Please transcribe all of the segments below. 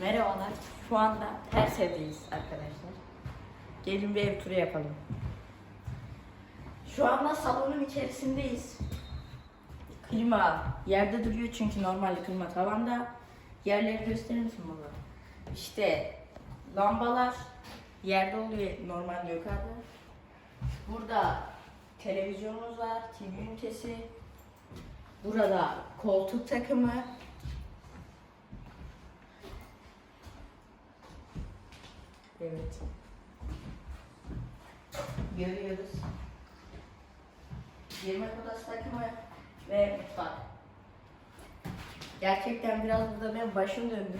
Merhabalar. Şu anda ters evdeyiz arkadaşlar. Gelin bir ev turu yapalım. Şu anda salonun içerisindeyiz. Klima yerde duruyor çünkü normalde klima tavanda. Yerleri gösterir misin baba? İşte lambalar yerde oluyor normalde yukarıda. Burada televizyonumuz var, TV ünitesi. Burada koltuk takımı, Evet. Görüyoruz. Yemek odası takımı ve mutfak. Gerçekten biraz burada benim başım döndü.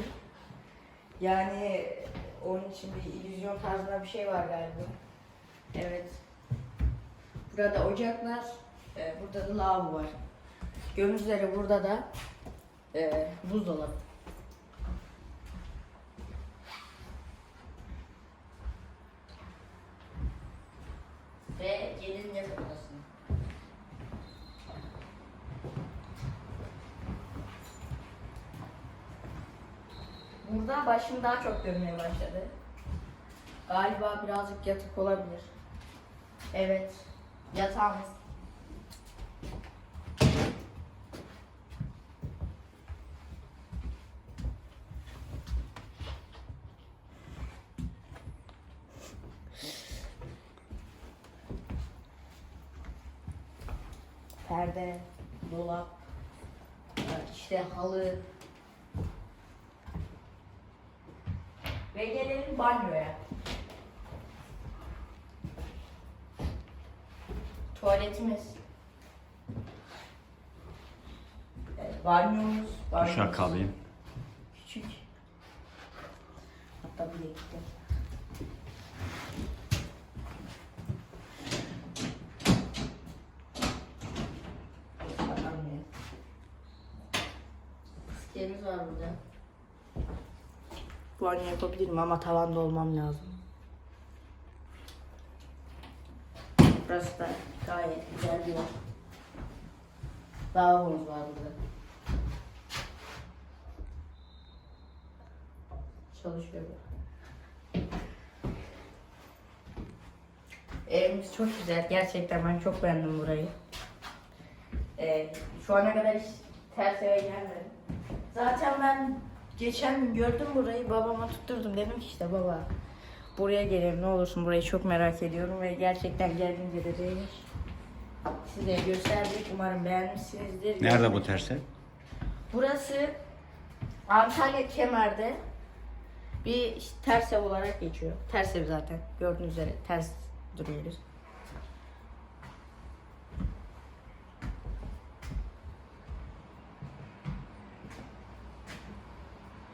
Yani onun için bir illüzyon tarzında bir şey var galiba. Evet. Burada ocaklar, e, burada da lavabo var. Gördüğünüz burada da e, buzdolabı. Ve gelin yatak odasına. Burada başım daha çok dönmeye başladı. Galiba birazcık yatık olabilir. Evet, yatağımız. Perde, dolap, işte halı. Ve gelelim banyoya. Tuvaletimiz. Evet, banyomuz. banyomuz. Uşak. Küçük. Hatta bile gitti. Fıskiyemiz var burada. Banyo yapabilirim ama tavanda olmam lazım. Burası da gayet güzel bir yer. Lavabomuz var burada. Çalışıyor. Evimiz çok güzel. Gerçekten ben çok beğendim burayı. Ee, şu ana kadar hiç ters eve gelmedim. Zaten ben geçen gün gördüm burayı. Babama tutturdum. Dedim ki işte baba buraya gelelim ne olursun burayı çok merak ediyorum ve gerçekten geldiğince de değmiş. Size gösterdik. Umarım beğenmişsinizdir. Nerede bu terse? Burası Antalya Kemer'de bir ters ev olarak geçiyor. Ters ev zaten. Gördüğünüz üzere ters duruyoruz.